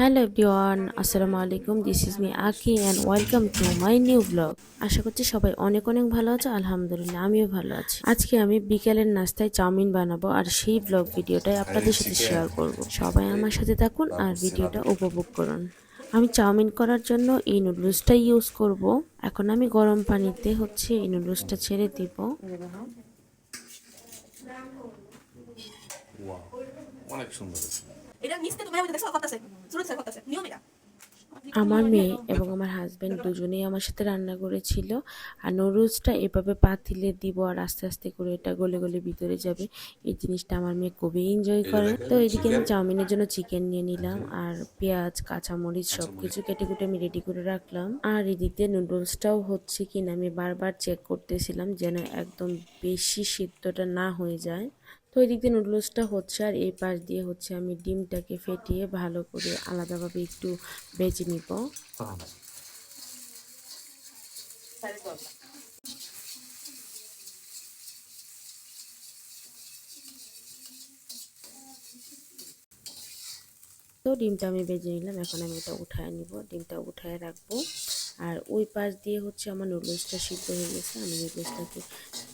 Hello everyone আসসালামু আলাইকুম। This is me Aki and welcome to my new blog আশা করছি সবাই অনেক অনেক ভালো আছে। আলহামদুলিল্লাহ আমিও ভালো আছি। আজকে আমি বিকেলের নাস্তায় চাউমিন বানাবো আর সেই ব্লগ ভিডিওটাই আপনাদের সাথে শেয়ার করব। সবাই আমার সাথে থাকুন আর ভিডিওটা উপভোগ করুন। আমি চাউমিন করার জন্য এই নুডলসটা ইউজ করব। এখন আমি গরম পানিতে হচ্ছে এই নুডলসটা ছেড়ে দিব। অনেক সুন্দর এটা নিচতে তুমি আমাকে দেখছ করতেছে শুরু থেকে করতেছে নিয়ম এটা। আমার মেয়ে এবং আমার হাজবেন্ড দুজনেই আমার সাথে রান্না করেছিল। আর নুডলসটা এভাবে পাতিলে দিব আর আস্তে আস্তে করে এটা গলে গলে ভিতরে যাবে। এই জিনিসটা আমার মেয়ে খুবই এনজয় করে। তো এদিকে আমি চাউমিনের জন্য চিকেন নিয়ে নিলাম আর পেঁয়াজ কাঁচামরিচ সব কিছু কেটে কুটে আমি রেডি করে রাখলাম। আর এদিক দিয়ে নুডলসটাও হচ্ছে কিনা আমি বারবার চেক করতেছিলাম যেন একদম বেশি সিদ্ধটা না হয়ে যায়। তো এই দিক দিয়ে নুডলসটা হচ্ছে আর এই পাশ দিয়ে হচ্ছে আমি ডিমটাকে ফেটিয়ে ভালো করে আলাদাভাবে একটু বেজে নিব। তো ডিমটা আমি বেজে নিলাম, এখন আমি এটা উঠায় নিব। ডিমটা উঠায় রাখব। আর ওই পাশ দিয়ে হচ্ছে আমার নুডলসটা সিদ্ধ হয়ে গেছে। আমি নুডলসটাকে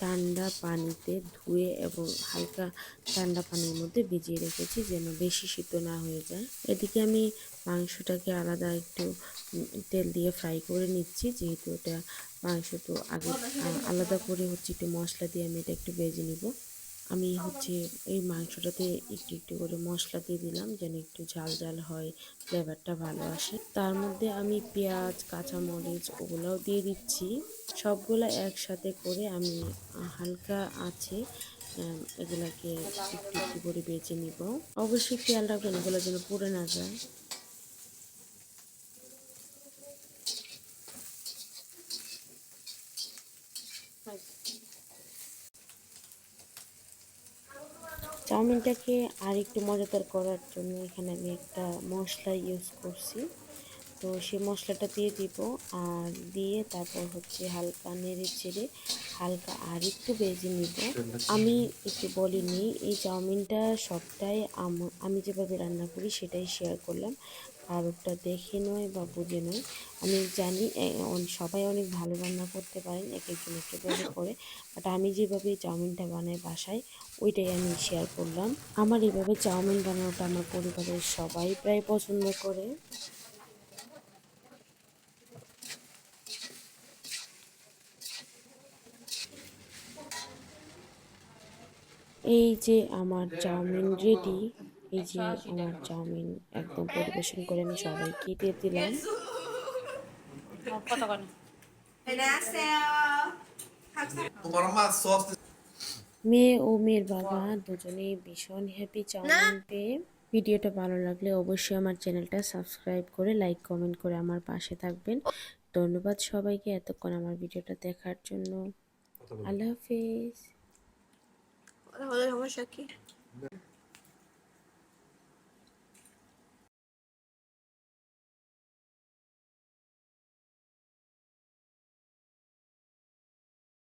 ঠান্ডা পানিতে ধুয়ে এবং হালকা ঠান্ডা পানির মধ্যে ভিজিয়ে রেখেছি যেন বেশি সিদ্ধ না হয়ে যায়। এদিকে আমি মাংসটাকে আলাদা একটু তেল দিয়ে ফ্রাই করে নিচ্ছি। যেহেতু এটা মাংস তো আগে আলাদা করে হচ্ছে একটু মশলা দিয়ে আমি এটা একটু ভেজে নিব। আমি হচ্ছে এই মাংসটাতে একটু একটু করে মশলা দিয়ে দিলাম যেন একটু ঝাল ঝাল হয় ফ্লেভারটা ভালো আসে। তার মধ্যে আমি পেঁয়াজ, কাঁচামরিচ ওগুলোও দিয়ে দিচ্ছি। সবগুলো একসাথে করে আমি হালকা আছে এগুলাকে একটু একটু করে বেছে নিব। অবশ্যই খেয়াল রাখবেন এগুলো যেন পুড়ে না যায়। চাউমিনটাকে আর একটু মজাদার করার জন্য এখানে আমি একটা মশলা ইউজ করছি। তো সেই মশলাটা দিয়ে দিব আর দিয়ে তারপর হচ্ছে হালকা নেড়ে চেড়ে হালকা আর একটু বেজে নিব। আমি একটু বলিনি, এই চাউমিনটা সবটাই আমি যেভাবে রান্না করি সেটাই শেয়ার করলাম। কারোরটা দেখে নয় বা বুঝে নয়। আমি জানি সবাই অনেক ভালো রান্না করতে পারেন, এক একজন এক একভাবে করে। বাট আমি যেভাবে চাউমিনটা বানাই বাসায়, ওইটাই আমি শেয়ার করলাম। আমার এইভাবে চাউমিন বানানোটা আমার পরিবারের সবাই প্রায় পছন্দ করে। এই যে আমার চাউমিন রেডি এই যে আমার চাউমিন একদম পরিবেশন করে আমি সবাইকে দিয়ে দিলাম। মেয়ে ও মেয়ের বাবা দুজনেই ভীষণ হ্যাপি চাউমিন পেয়ে। ভিডিওটা ভালো লাগলে অবশ্যই আমার চ্যানেলটা সাবস্ক্রাইব করে লাইক কমেন্ট করে আমার পাশে থাকবেন। ধন্যবাদ সবাইকে এতক্ষণ আমার ভিডিওটা দেখার জন্য। আল্লাহ হাফিজ। সমস্যা কি?